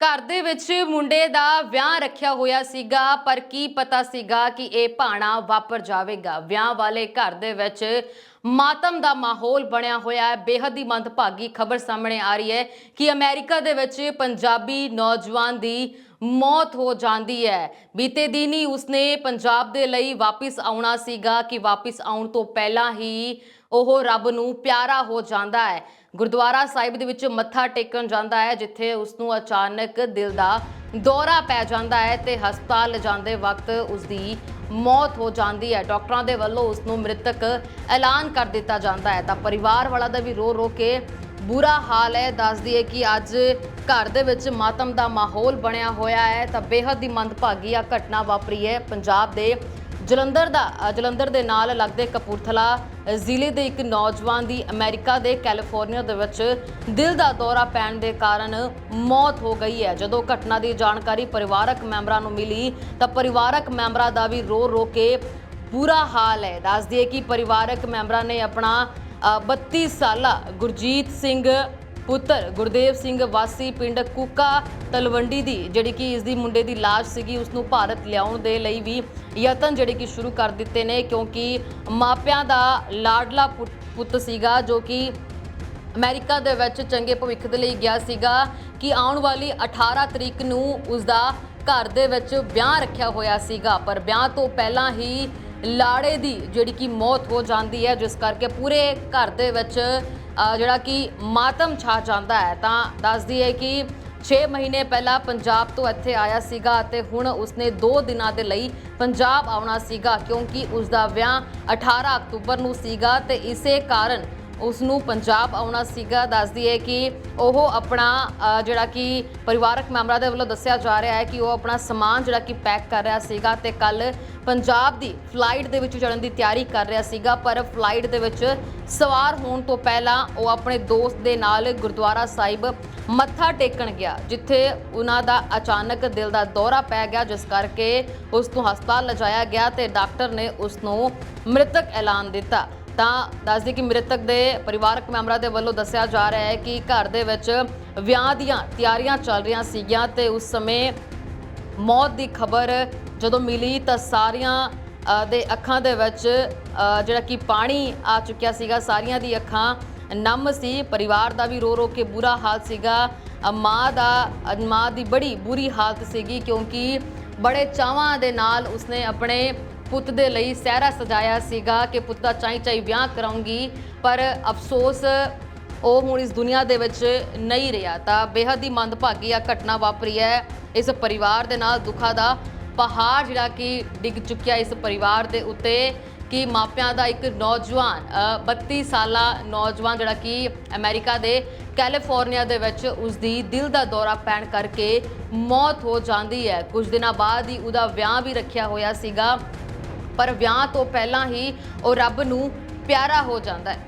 ਘਰ ਦੇ ਵਿੱਚ ਮੁੰਡੇ ਦਾ ਵਿਆਹ ਰੱਖਿਆ ਹੋਇਆ ਸੀਗਾ, ਪਰ ਕੀ ਪਤਾ ਸੀਗਾ ਕਿ ਇਹ ਭਾਣਾ ਵਾਪਰ ਜਾਵੇਗਾ। ਵਿਆਹ ਵਾਲੇ ਘਰ ਦੇ ਵਿੱਚ ਮਾਤਮ ਦਾ ਮਾਹੌਲ ਬਣਿਆ ਹੋਇਆ ਹੈ। ਬੇਹੱਦ ਹੀ ਮੰਦਭਾਗੀ ਖਬਰ ਸਾਹਮਣੇ ਆ ਰਹੀ ਹੈ ਕਿ ਅਮਰੀਕਾ ਦੇ ਵਿੱਚ ਪੰਜਾਬੀ ਨੌਜਵਾਨ ਦੀ ਮੌਤ ਹੋ ਜਾਂਦੀ ਹੈ। ਬੀਤੇ ਦਿਨ ਹੀ ਉਸਨੇ ਪੰਜਾਬ ਦੇ ਲਈ ਵਾਪਿਸ ਆਉਣਾ ਸੀਗਾ ਕਿ ਵਾਪਿਸ ਆਉਣ ਤੋਂ ਪਹਿਲਾਂ ਹੀ ਉਹ ਰੱਬ ਨੂੰ ਪਿਆਰਾ ਹੋ ਜਾਂਦਾ ਹੈ। ਗੁਰਦੁਆਰਾ ਸਾਹਿਬ ਦੇ ਵਿੱਚ ਮੱਥਾ ਟੇਕਣ ਜਾਂਦਾ ਹੈ, ਜਿੱਥੇ ਉਸ ਨੂੰ ਅਚਾਨਕ ਦਿਲ ਦਾ ਦੌਰਾ ਪੈ ਜਾਂਦਾ ਹੈ ਤੇ ਹਸਪਤਾਲ ਲਿਜਾਂਦੇ ਵਕਤ ਉਸ ਦੀ ਮੌਤ ਹੋ ਜਾਂਦੀ ਹੈ। ਡਾਕਟਰਾਂ ਦੇ ਵੱਲੋਂ ਉਸ ਨੂੰ ਮ੍ਰਿਤਕ ਐਲਾਨ ਕਰ ਦਿੱਤਾ ਜਾਂਦਾ ਹੈ। ਤਾਂ ਪਰਿਵਾਰ ਵਾਲਾ ਦਾ ਵੀ ਰੋ ਰੋ ਕੇ ਬੁਰਾ ਹਾਲ ਹੈ। ਦੱਸਦੀ ਹੈ ਕਿ ਅੱਜ ਘਰ ਦੇ ਵਿੱਚ ਮਾਤਮ ਦਾ ਮਾਹੌਲ ਬਣਿਆ ਹੋਇਆ ਹੈ ਤਾਂ ਬੇਹੱਦ ਹੀ ਮੰਦਭਾਗੀ ਆ ਘਟਨਾ ਵਾਪਰੀ ਹੈ। ਪੰਜਾਬ ਦੇ ਜਲੰਧਰ ਦਾ ਜਲੰਧਰ ਦੇ ਨਾਲ ਲੱਗਦੇ ਕਪੂਰਥਲਾ ਜ਼ਿਲ੍ਹੇ ਦੇ ਇੱਕ ਨੌਜਵਾਨ ਦੀ ਅਮਰੀਕਾ ਦੇ ਕੈਲੀਫੋਰਨੀਆ ਦੇ ਵਿੱਚ ਦਿਲ ਦਾ ਦੌਰਾ ਪੈਣ ਦੇ ਕਾਰਨ ਮੌਤ ਹੋ ਗਈ ਹੈ। ਜਦੋਂ ਘਟਨਾ ਦੀ ਜਾਣਕਾਰੀ ਪਰਿਵਾਰਕ ਮੈਂਬਰਾਂ ਨੂੰ ਮਿਲੀ ਤਾਂ ਪਰਿਵਾਰਕ ਮੈਂਬਰਾਂ ਦਾ ਵੀ ਰੋ ਰੋ ਕੇ ਬੁਰਾ ਹਾਲ ਹੈ। ਦੱਸ ਦਈਏ ਕਿ ਪਰਿਵਾਰਕ ਮੈਂਬਰਾਂ ਨੇ ਆਪਣਾ 32 ਸਾਲਾ ਗੁਰਜੀਤ ਸਿੰਘ ਪੁੱਤਰ ਗੁਰਦੇਵ ਸਿੰਘ ਵਾਸੀ ਪਿੰਡ ਕੁਕਾ ਤਲਵੰਡੀ ਦੀ, ਜਿਹੜੀ ਕਿ ਇਸ ਦੀ ਮੁੰਡੇ ਦੀ ਲਾਸ਼ ਸੀਗੀ, ਉਸ ਨੂੰ ਭਾਰਤ ਲਿਆਉਣ ਦੇ ਲਈ ਵੀ ਯਤਨ ਜਿਹੜੇ ਕਿ ਸ਼ੁਰੂ ਕਰ ਦਿੱਤੇ ਨੇ, ਕਿਉਂਕਿ ਮਾਪਿਆਂ ਦਾ ਲਾਡਲਾ ਪੁੱਤ- ਪੁੱਤ ਸੀਗਾ, ਜੋ ਕਿ ਅਮਰੀਕਾ ਦੇ ਵਿੱਚ ਚੰਗੇ ਭਵਿੱਖ ਦੇ ਲਈ ਗਿਆ ਸੀਗਾ, ਕਿ ਆਉਣ ਵਾਲੀ 18 ਤਰੀਕ ਨੂੰ ਉਸ ਦਾ ਘਰ ਦੇ ਵਿੱਚ ਵਿਆਹ ਰੱਖਿਆ ਹੋਇਆ ਸੀਗਾ। ਪਰ ਵਿਆਹ ਤੋਂ ਪਹਿਲਾਂ ਹੀ ਲਾੜੇ ਦੀ ਜਿਹੜੀ ਕਿ ਮੌਤ ਹੋ ਜਾਂਦੀ ਹੈ, ਜਿਸ ਕਰਕੇ ਪੂਰੇ ਘਰ ਦੇ ਵਿੱਚ ਜਿਹੜਾ ਕਿ ਮਾਤਮ ਛਾ ਜਾਂਦਾ ਹੈ। ਤਾਂ ਦੱਸਦੀ ਹੈ ਕਿ 6 ਮਹੀਨੇ ਪਹਿਲਾਂ ਪੰਜਾਬ ਤੋਂ ਇੱਥੇ ਆਇਆ ਸੀਗਾ ਅਤੇ ਹੁਣ ਉਸਨੇ 2 ਦਿਨਾਂ ਦੇ ਲਈ ਪੰਜਾਬ ਆਉਣਾ ਸੀਗਾ, ਕਿਉਂਕਿ ਉਸ ਦਾ ਵਿਆਹ 18 ਅਕਤੂਬਰ ਨੂੰ ਸੀਗਾ ਤੇ ਇਸੇ ਕਾਰਨ ਉਸ ਨੂੰ ਪੰਜਾਬ ਆਉਣਾ ਸੀਗਾ, ਦੱਸਦੀ ਹੈ ਕਿ ਉਹ ਆਪਣਾ ਜਿਹੜਾ ਕਿ ਪਰਿਵਾਰਕ ਮੈਂਬਰਾਂ ਦੇ ਵੱਲੋਂ ਦੱਸਿਆ ਜਾ ਰਿਹਾ ਹੈ ਕਿ ਉਹ ਆਪਣਾ ਸਮਾਨ ਜਿਹੜਾ ਕਿ ਪੈਕ ਕਰ ਰਿਹਾ ਸੀਗਾ ਤੇ ਕੱਲ ਪੰਜਾਬ ਦੀ ਫਲਾਈਟ ਦੇ ਵਿੱਚ ਚੜਨ ਦੀ ਤਿਆਰੀ ਕਰ ਰਿਹਾ ਸੀਗਾ, ਪਰ ਫਲਾਈਟ ਦੇ ਵਿੱਚ ਸਵਾਰ ਹੋਣ ਤੋਂ ਪਹਿਲਾਂ ਉਹ ਆਪਣੇ ਦੋਸਤ ਦੇ ਨਾਲ ਗੁਰਦੁਆਰਾ ਸਾਹਿਬ ਮੱਥਾ ਟੇਕਣ ਗਿਆ, ਜਿੱਥੇ ਉਹਨਾਂ ਦਾ ਅਚਾਨਕ ਦਿਲ ਦਾ ਦੌਰਾ ਪੈ ਗਿਆ, ਜਿਸ ਕਰਕੇ ਉਸ ਨੂੰ ਹਸਪਤਾਲ ਲਿਜਾਇਆ ਗਿਆ ਤੇ ਡਾਕਟਰ ਨੇ ਉਸ ਨੂੰ ਮ੍ਰਿਤਕ ਐਲਾਨ ਦਿੱਤਾ। ਤਾਂ ਦੱਸਦੀ ਕਿ ਮ੍ਰਿਤਕ ਦੇ ਪਰਿਵਾਰਕ ਮੈਂਬਰਾਂ ਦੇ ਵੱਲੋਂ ਦੱਸਿਆ ਜਾ ਰਿਹਾ ਹੈ ਕਿ ਘਰ ਦੇ ਵਿੱਚ ਵਿਆਹ ਦੀਆਂ ਤਿਆਰੀਆਂ ਚੱਲ ਰਹੀਆਂ ਸੀਗੀਆਂ ਤੇ ਉਸ ਸਮੇਂ ਮੌਤ ਦੀ ਖਬਰ ਜਦੋਂ ਮਿਲੀ ਤਾਂ ਸਾਰੀਆਂ ਦੇ ਅੱਖਾਂ ਦੇ ਵਿੱਚ ਜਿਹੜਾ ਕਿ ਪਾਣੀ ਆ ਚੁੱਕਿਆ ਸੀਗਾ, ਸਾਰੀਆਂ ਦੀ ਅੱਖਾਂ ਨਮ ਸੀ, ਪਰਿਵਾਰ ਦਾ ਵੀ ਰੋ ਰੋ ਕੇ ਬੁਰਾ ਹਾਲ ਸੀਗਾ। ਮਾਂ ਦਾ ਮਾਂ ਦੀ ਬੜੀ ਬੁਰੀ ਹਾਲਤ ਸੀਗੀ ਕਿਉਂਕਿ ਬੜੇ ਚਾਵਾਂ ਦੇ ਨਾਲ ਉਸਨੇ ਆਪਣੇ ਪੁੱਤ ਦੇ ਲਈ ਸਹਿਰਾ ਸਜਾਇਆ ਸੀਗਾ ਕਿ ਪੁੱਤ ਦਾ ਚਾਈ ਚਾਈ ਵਿਆਹ ਕਰਾਉਂਗੀ ਪਰ ਅਫਸੋਸ ਉਹ ਹੁਣ ਇਸ ਦੁਨੀਆ ਦੇ ਵਿੱਚ ਨਹੀਂ ਰਿਹਾ। ਤਾਂ ਬੇਹੱਦ ਹੀ ਮੰਦਭਾਗੀ ਆ ਘਟਨਾ ਵਾਪਰੀ ਹੈ। ਇਸ ਪਰਿਵਾਰ ਦੇ ਨਾਲ ਦੁੱਖਾਂ ਦਾ ਪਹਾੜ ਜਿਹੜਾ ਕਿ ਡਿੱਗ ਚੁੱਕਿਆ ਇਸ ਪਰਿਵਾਰ ਦੇ ਉੱਤੇ ਕਿ ਮਾਪਿਆਂ ਦਾ ਇੱਕ ਨੌਜਵਾਨ ਅ, 32 ਸਾਲਾ ਨੌਜਵਾਨ ਜਿਹੜਾ ਕਿ ਅਮਰੀਕਾ ਦੇ ਕੈਲੀਫੋਰਨੀਆ ਦੇ ਵਿੱਚ ਉਸ ਦੀ ਦਿਲ ਦਾ ਦੌਰਾ ਪੈਣ ਕਰਕੇ ਮੌਤ ਹੋ ਜਾਂਦੀ ਹੈ। ਕੁਝ ਦਿਨਾਂ ਬਾਅਦ ਹੀ ਉਹਦਾ ਵਿਆਹ ਵੀ ਰੱਖਿਆ ਹੋਇਆ ਸੀਗਾ। ਪਰ ਵਿਆਹ ਤੋਂ ਪਹਿਲਾਂ ਹੀ ਉਹ ਰੱਬ ਨੂੰ ਪਿਆਰਾ ਹੋ ਜਾਂਦਾ ਹੈ।